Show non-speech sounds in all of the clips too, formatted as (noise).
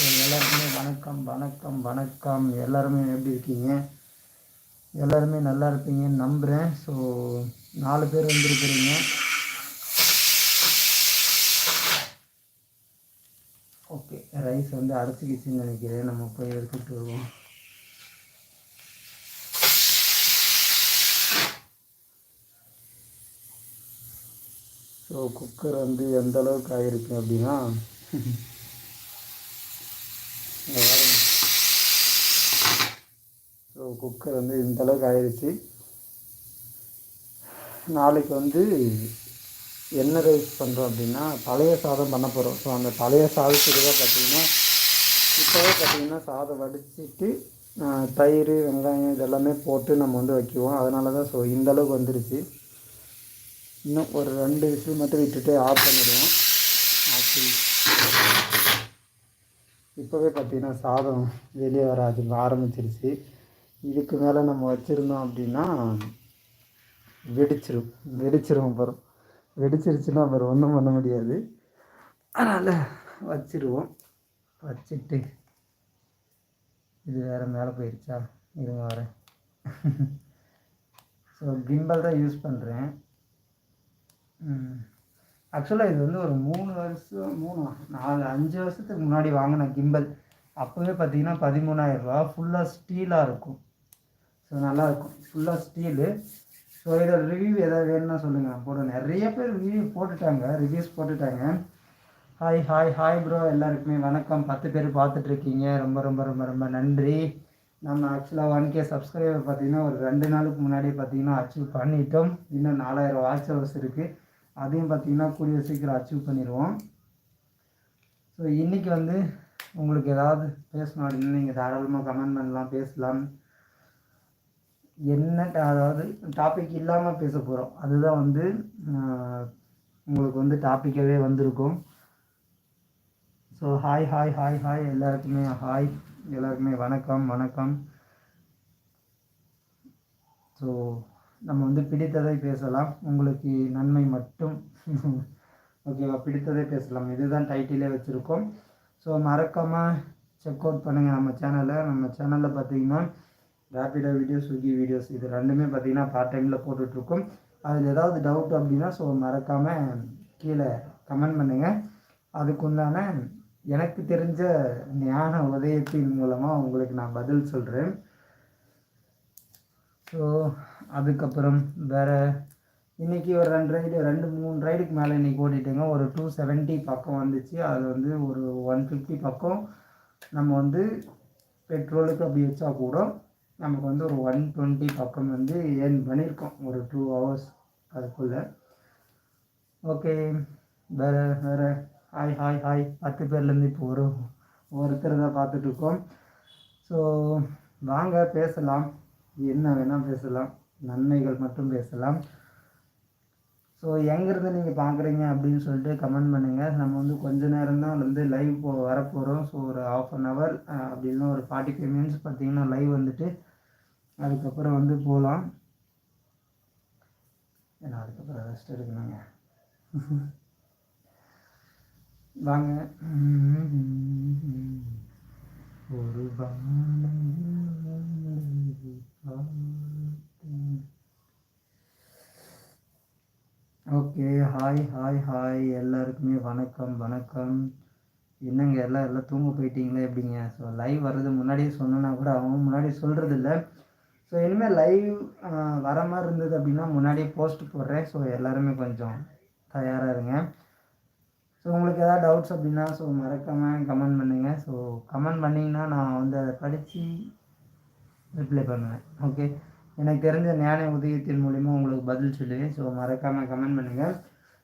So எல்லாருக்குமே வணக்கம் வணக்கம் வணக்கம். எல்லாருமே எப்படி இருக்கீங்க? எல்லாருமே நல்லா இருப்பீங்கன்னு நம்புகிறேன் ஸோ நாலு பேர் வந்திருக்கிறீங்க. ஓகே ரைஸ் வந்து அரைச்சிக்கிச்சுன்னு நினைக்கிறேன். நம்ம போய் எடுத்துகிட்டு வருவோம். ஸோ குக்கர் வந்து எந்த அளவுக்கு ஆகிருக்கு அப்படின்னா இங்க பாருங்க ஸோ குக்கர் வந்து இந்த அளவுக்கு ஆயிடுச்சு நாளைக்கு வந்து என்ன ரைஸ் பண்ணுறோம் அப்படின்னா பழைய சாதம் பண்ண போகிறோம் ஸோ அந்த பழைய சாதத்துக்கு தான் பார்த்தீங்கன்னா இப்போவே பார்த்தீங்கன்னா சாதம் வடிச்சிட்டு தயிர் வெங்காயம் இதெல்லாமே போட்டு நம்ம வந்து வைக்குவோம். அதனால தான் ஸோ இந்த அளவுக்கு வந்துருச்சு. இன்னும் ஒரு ரெண்டு விசில் மட்டும் விட்டுட்டு ஆஃப் பண்ணிடுவோம். ஆஃப் இப்போவே பார்த்திங்கன்னா சாதம் வெளியே வர அது ஆரம்பிச்சிருச்சு. இதுக்கு மேலே நம்ம வச்சுருந்தோம் அப்படின்னா வெடிச்சிரும் வெடிச்சிரும் அப்புறம். வெடிச்சிருச்சுன்னா அப்புறம் ஒன்றும் பண்ண முடியாது. அதனால் வச்சிருவோம். வச்சுட்டு இது வேறு மேலே போயிடுச்சா இருங்க வரேன். (laughs) ஸோ கிம்பல் தான் யூஸ் பண்ணுறேன் ஆக்சுவலாக இது வந்து ஒரு மூணு வருஷம் மூணு நாலு அஞ்சு வருஷத்துக்கு முன்னாடி வாங்கின கிம்பல் அப்போவே பார்த்தீங்கன்னா பதிமூணாயிரரூபா ஃபுல்லாக ஸ்டீலாக இருக்கும். ஸோ நல்லாயிருக்கும் ஃபுல்லாக ஸ்டீலு ஸோ இதோட ரிவ்யூ எதாவது வேணும்னா சொல்லுங்கள் போட. நிறைய பேர் ரிவ்யூ போட்டுட்டாங்க. ரிவ்யூஸ் போட்டுட்டாங்க. ஹாய் ஹாய் ஹாய் ப்ரோ எல்லாருக்குமே வணக்கம். பத்து பேர் பார்த்துட்ருக்கீங்க. ரொம்ப ரொம்ப ரொம்ப ரொம்ப நன்றி. நம்ம ஆக்சுவலாக ஒன் கே சப்ஸ்கிரைபர் பார்த்தீங்கன்னா ஒரு ரெண்டு நாளுக்கு முன்னாடியே பார்த்தீங்கன்னா அச்சீவ் பண்ணிட்டோம். இன்னும் நாலாயிரம் வாட்ச் ஹவர்ஸ் இருக்குது அதையும் பார்த்தீங்கன்னா கூடிய சீக்கிரம் அச்சீவ் பண்ணிடுவோம். ஸோ இன்றைக்கி வந்து உங்களுக்கு ஏதாவது பேசணும் அப்படின்னு நீங்கள் தாராளமாக கமெண்ட் பண்ணலாம் பேசலாம். என்ன அதாவது டாபிக் இல்லாமல் பேச போகிறோம் அதுதான் வந்து உங்களுக்கு வந்து டாப்பிக்காகவே வந்திருக்கும். So hi hi hi hi எல்லாருக்குமே ஹாய் எல்லாருக்குமே வணக்கம் வணக்கம். ஸோ நம்ம வந்து பிடித்ததை பேசலாம். உங்களுக்கு நன்மை மட்டும். ஓகேவா பிடித்ததை பேசலாம். இதுதான் டைட்டிலே வச்சுருக்கோம். ஸோ மறக்காமல் செக் அவுட் பண்ணுங்கள் நம்ம சேனலை நம்ம சேனலில் பார்த்தீங்கன்னா ரேப்பிடோ வீடியோஸ் ஸ்விக்கி வீடியோஸ் இது ரெண்டுமே பார்த்தீங்கன்னா பார்ட் டைமில் போட்டுட்ருக்கோம். அதில் ஏதாவது டவுட் அப்படின்னா ஸோ மறக்காமல் கீழே கமெண்ட் பண்ணுங்கள் அதுக்குண்டான எனக்கு தெரிஞ்ச ஞான உதயத்தின் மூலமாக உங்களுக்கு நான் பதில் சொல்கிறேன் ஸோ அதுக்கப்புறம் வேறு இன்றைக்கி ஒரு ரெண்டு ரைடு ரெண்டு மூணு ரைடுக்கு மேலே இன்றைக்கி ஓட்டிட்டேங்க ஒரு டூ செவன்ட்டி பக்கம் வந்துச்சு. அது வந்து ஒரு ஒன் ஃபிஃப்டி பக்கம் நம்ம வந்து பெட்ரோலுக்கு அப்படி வச்சா கூட நமக்கு வந்து ஒரு ஒன் டுவெண்ட்டி பக்கம் வந்து ஏர்ன் பண்ணியிருக்கோம். ஒரு டூ ஹவர்ஸ் அதுக்குள்ளே. ஓகே வேறு வேறு. ஹாய் ஹாய் ஹாய் பத்து பேர்லேருந்து இப்போ ஒரு ஒருத்தர் தான் பார்த்துட்ருக்கோம் ஸோ வாங்க பேசலாம். என்ன வேணால் பேசலாம். நன்மைகள் மட்டும் பேசலாம். ஸோ எங்கேருந்து நீங்கள் பார்க்குறீங்க அப்படின்னு சொல்லிட்டு கமெண்ட் பண்ணுங்கள் நம்ம வந்து கொஞ்ச நேரம் தான் வந்து லைவ் போ வரப்போகிறோம் ஸோ ஒரு ஆஃப் அன் ஹவர் அப்படின்னா ஒரு ஃபார்ட்டி ஃபைவ் மினிட்ஸ் பார்த்தீங்கன்னா லைவ் வந்துட்டு அதுக்கப்புறம் வந்து போகலாம் ஏன்னா அதுக்கப்புறம் ரெஸ்ட் எடுக்கணுங்க. (laughs) வாங்க. ஓகே ஹாய் ஹாய் ஹாய் எல்லாருக்குமே வணக்கம் வணக்கம். என்னங்க எல்லாம் எல்லாம் தூங்க போயிட்டீங்களே? எப்படிங்க? ஸோ லைவ் வர்றது முன்னாடியே சொன்னோன்னா கூட அவங்க முன்னாடி சொல்கிறது இல்லை. ஸோ இனிமேல் லைவ் வர மாதிரி இருந்தது அப்படின்னா முன்னாடியே போஸ்ட் போடுறேன். ஸோ எல்லாருமே கொஞ்சம் தயாராக இருங்க. ஸோ உங்களுக்கு எதாவது டவுட்ஸ் அப்படின்னா ஸோ மறக்காமல் கமெண்ட் பண்ணுங்கள் ஸோ கமெண்ட் பண்ணிங்கன்னா நான் வந்து அதை படித்து ரிப்ளை பண்ணுவேன். ஓகே எனக்கு தெரிஞ்ச ஞான உதயத்தின் மூலிமா உங்களுக்கு பதில் சொல்லுவேன். ஸோ மறக்காமல் கமெண்ட் பண்ணுங்கள்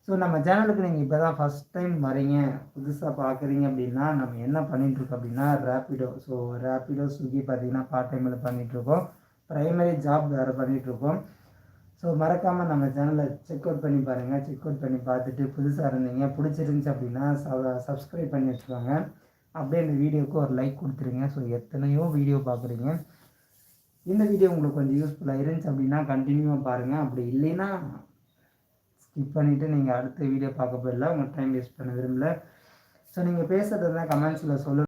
ஸோ நம்ம சேனலுக்கு நீங்கள் இப்போ தான் ஃபஸ்ட் டைம் வரீங்க. புதுசாக பார்க்குறீங்க அப்படின்னா நம்ம என்ன பண்ணிகிட்ருக்கோம் அப்படின்னா ரேப்பிடோ ஸோ ரேப்பிடோ ஸ்விக்கி பார்த்தீங்கன்னா பார்ட் டைமில் பண்ணிகிட்ருக்கோம் ப்ரைமரி ஜாப் வேறு பண்ணிகிட்ருக்கோம் ஸோ மறக்காமல் நம்ம சேனலை செக் அவுட் பண்ணி பாருங்கள் செக் அவுட் பண்ணி பார்த்துட்டு புதுசாக இருந்தீங்க பிடிச்சிருந்துச்சி அப்படின்னா சப்ஸ்கிரைப் பண்ணி வச்சுக்கோங்க. அப்படியே இந்த வீடியோவுக்கு ஒரு லைக் கொடுத்துருங்க. ஸோ எத்தனையோ வீடியோ பார்க்குறீங்க. இந்த வீடியோ உங்களுக்கு கொஞ்சம் யூஸ்ஃபுல்லாக இருந்துச்சு அப்படின்னா கண்டினியூவாக பாருங்கள் அப்படி இல்லைன்னா ஸ்கிப் பண்ணிவிட்டு நீங்கள் அடுத்த வீடியோ பார்க்க போயிடல உங்கள் டைம் வேஸ்ட் பண்ண விரும்பல. ஸோ நீங்கள் பேசுகிறதா கமெண்ட்ஸில் சொல்லு